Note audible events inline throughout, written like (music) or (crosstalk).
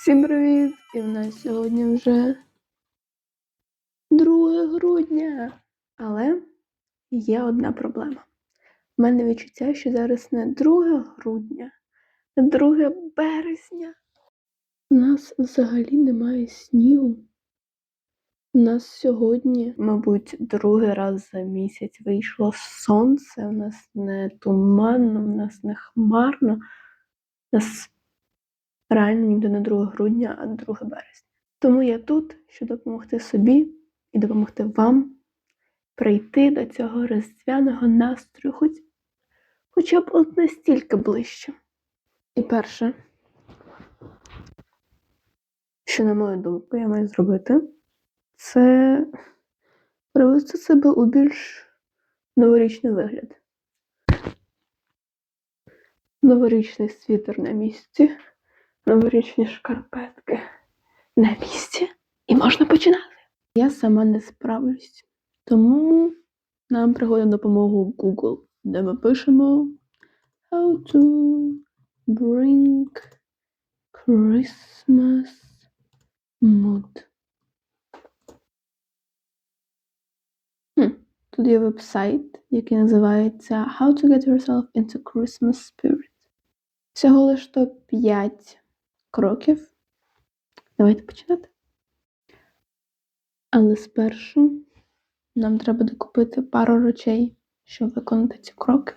Всім привіт! І в нас сьогодні вже 2 грудня. Але є одна проблема. У мене відчуття, що зараз не 2 грудня, а 2 березня. У нас взагалі немає снігу. У нас сьогодні, мабуть, другий раз за місяць вийшло сонце. У нас не туманно, у нас не хмарно. У нас реально ніде не 2 грудня, а 2 березня. Тому я тут, щоб допомогти собі і допомогти вам прийти до цього різдвяного настрою, хоч, хоча б от настільки ближче. І перше, що, на мою думку, я маю зробити, це привести себе у більш новорічний вигляд. Новорічний світер на місці, новорічні шкарпетки на місці, і можна починати. Я сама не справлюсь, тому нам приходить допомогу Google, де ми пишемо How to bring Christmas mood. Тут є веб-сайт, який називається How to get yourself into Christmas spirit. Всього лиш то 5 кроків. Давайте починати. Але спершу нам треба докупити пару речей, щоб виконати ці кроки.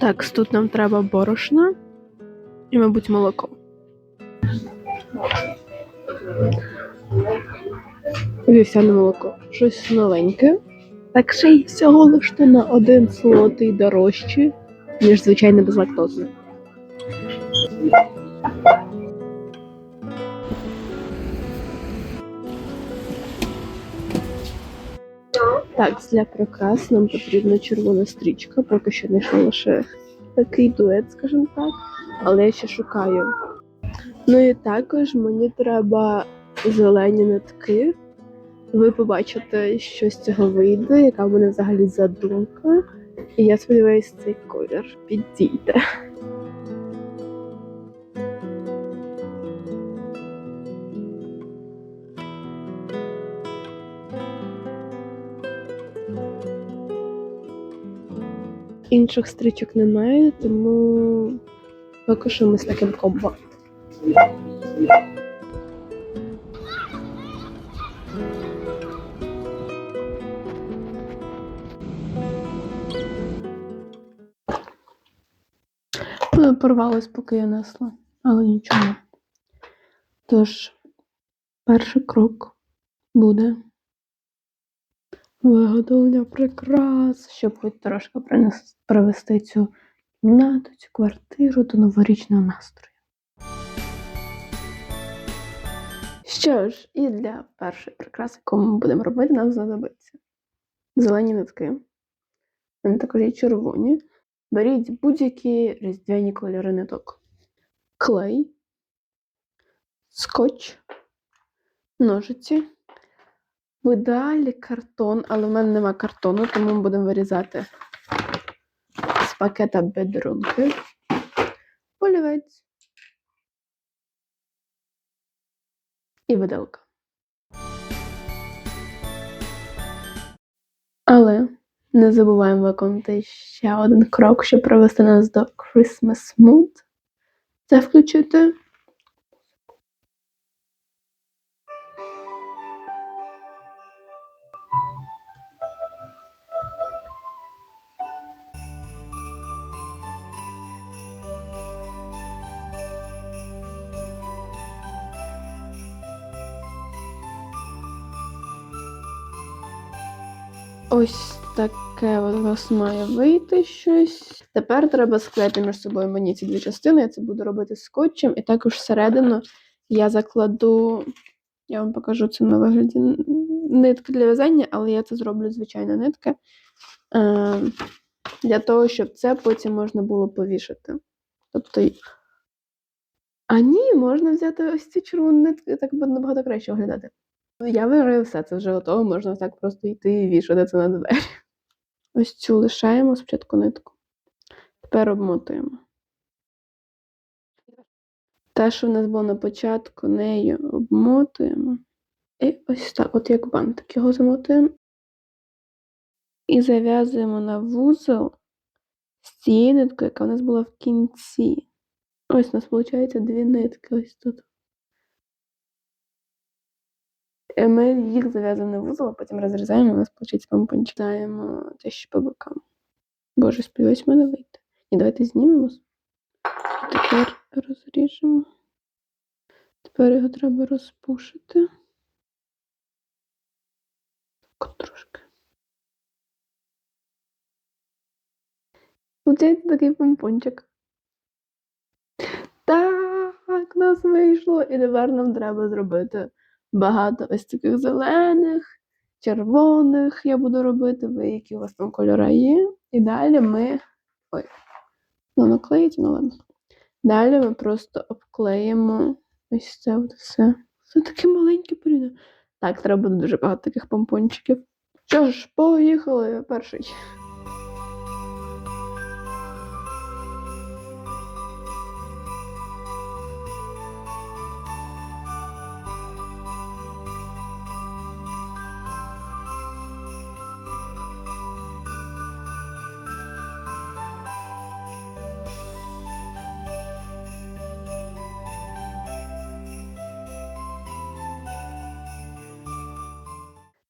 Так, тут нам треба борошна і, мабуть, молоко. Вівсяне молоко. Щось новеньке. Так ще й всього лиш на один злотий дорожче, ніж звичайне безлактозне. Так, для прикрас нам потрібна червона стрічка, поки що знайшла лише такий дует, скажімо так, але я ще шукаю. Ну і також мені треба зелені нитки. Ви побачите, що з цього вийде, яка в мене взагалі задумка. І я сподіваюся, цей колір підійде. Інших стрічок немає, тому поки таким комбо. Порвалось, поки я несла, але нічого. Тож, перший крок буде виготовлення прикрас, щоб хоч трошки привести цю кімнату, цю квартиру до новорічного настрою. Що ж, і для першої прикраси, яку ми будемо робити, нам знадобиться зелені нитки. Вони також є червоні. Беріть будь-які різдвяні кольори ниток. Клей, скотч, ножиці. В ідеалі картон, але в мене нема картону, тому ми будемо вирізати з пакета бедрунки. Олівець. І виделка. Але не забуваємо виконати ще один крок, щоб привести нас до Christmas mood. Це включити Ось таке от у нас має вийти щось. Тепер треба склеїти між собою мені ці дві частини. Я це буду робити скотчем, і також всередину я закладу, я вам покажу це на вигляді нитки для в'язання, але я це зроблю звичайно нитки. Е, для того, щоб це потім можна було повішати. Тобто. А ні, можна взяти ось ці червоні нитки, так буде набагато краще виглядати. Я вважаю, все це вже готово, можна так просто йти і вішати це на двері. Ось цю лишаємо спочатку нитку. Тепер обмотуємо. Те, що в нас було на початку, нею обмотуємо. І ось так, от як бантик його замотуємо. І зав'язуємо на вузол з цією ниткою, яка у нас була в кінці. Ось у нас виходить дві нитки ось тут. Ми їх зав'язуємо на вузол, а потім розрізаємо, і у нас виходить помпончик. Даємо те ще по бокам. Боже, сподіваюсь, в мене вийде. Ні, давайте знімемо. Тепер розріжемо. Тепер його треба розпушити. Так, трошки. Получається такий помпончик. Так, нас вийшло. І тепер нам треба зробити багато ось таких зелених, червоних. Я буду робити, ви які у вас там кольори є. І далі ми. Ой, ну наклеїть, ну ладно. Далі ми просто обклеїмо ось це от все. Це таке маленьке порівняно. Так, треба буде дуже багато таких помпончиків. Що ж, поїхали перший.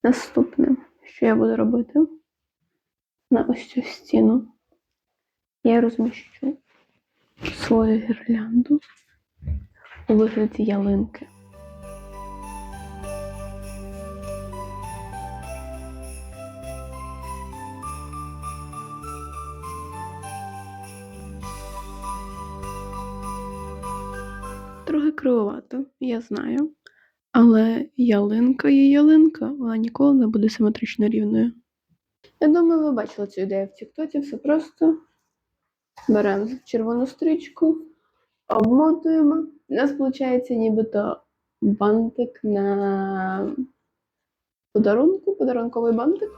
Наступне, що я буду робити на ось цю стіну, я розміщу свою гірлянду у вигляді ялинки. Трохи кривовато, я знаю. Але ялинка є ялинка, вона ніколи не буде симетрично рівною. Я думаю, ви бачили цю ідею в Тіктоці. Все просто беремо червону стрічку, обмотуємо. У нас виходить нібито бантик на подарунку, подарунковий бантик.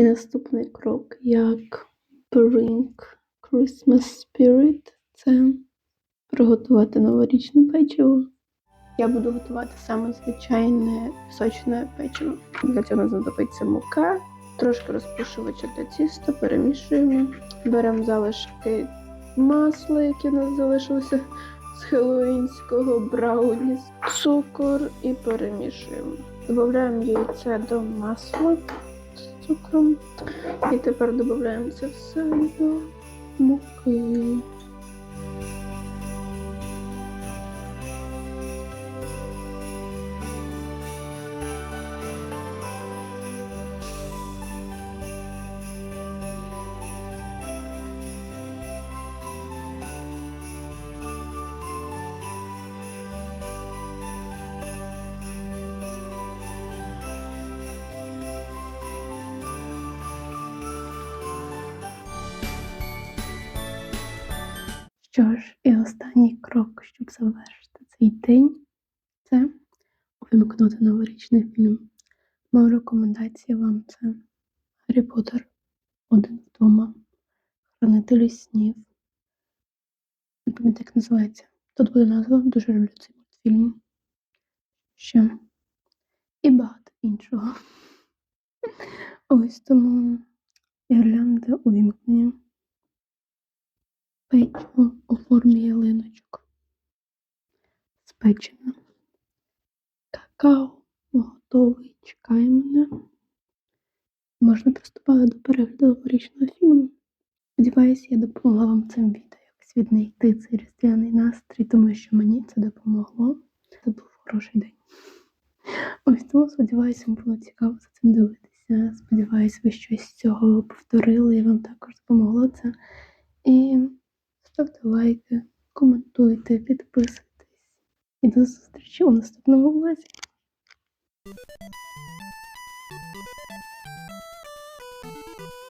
І наступний крок, як Bring Christmas Spirit, це приготувати новорічне печиво. Я буду готувати саме звичайне пісочне печиво. Для цього знадобиться мука, трошки розпушувача для тіста, перемішуємо. Беремо залишки масла, які у нас залишилися з хеллоуінського брауні, цукор і перемішуємо. Додаємо яйце до масла цукром. І тепер додаємо це все до муки. Що ж, і останній крок, щоб завершити цей день, це увімкнути новорічний фільм. Моя рекомендація вам це Гаррі Поттер один вдома, Хранителі снів. Не пам'ятаю, як називається. Тут буде назва, дуже люблю цей мультфільм. Ще. І багато іншого. (laughs) Ось тому гірлянди увімкнені. Печиво у формі ялиночок. Спечене. Какао готовий. Чекає мене. Можна приступати до перегляду новорічного фільму. Сподіваюся, я допомогла вам цим відео якось віднайти цей різдвяний настрій, тому що мені це допомогло. Це був хороший день. Ось тому сподіваюся, вам було цікаво за цим дивитися. Сподіваюся, ви щось з цього повторили і вам також допомогло це. І ставте лайки, коментуйте, підписуйтесь. І до зустрічі у наступному влозі.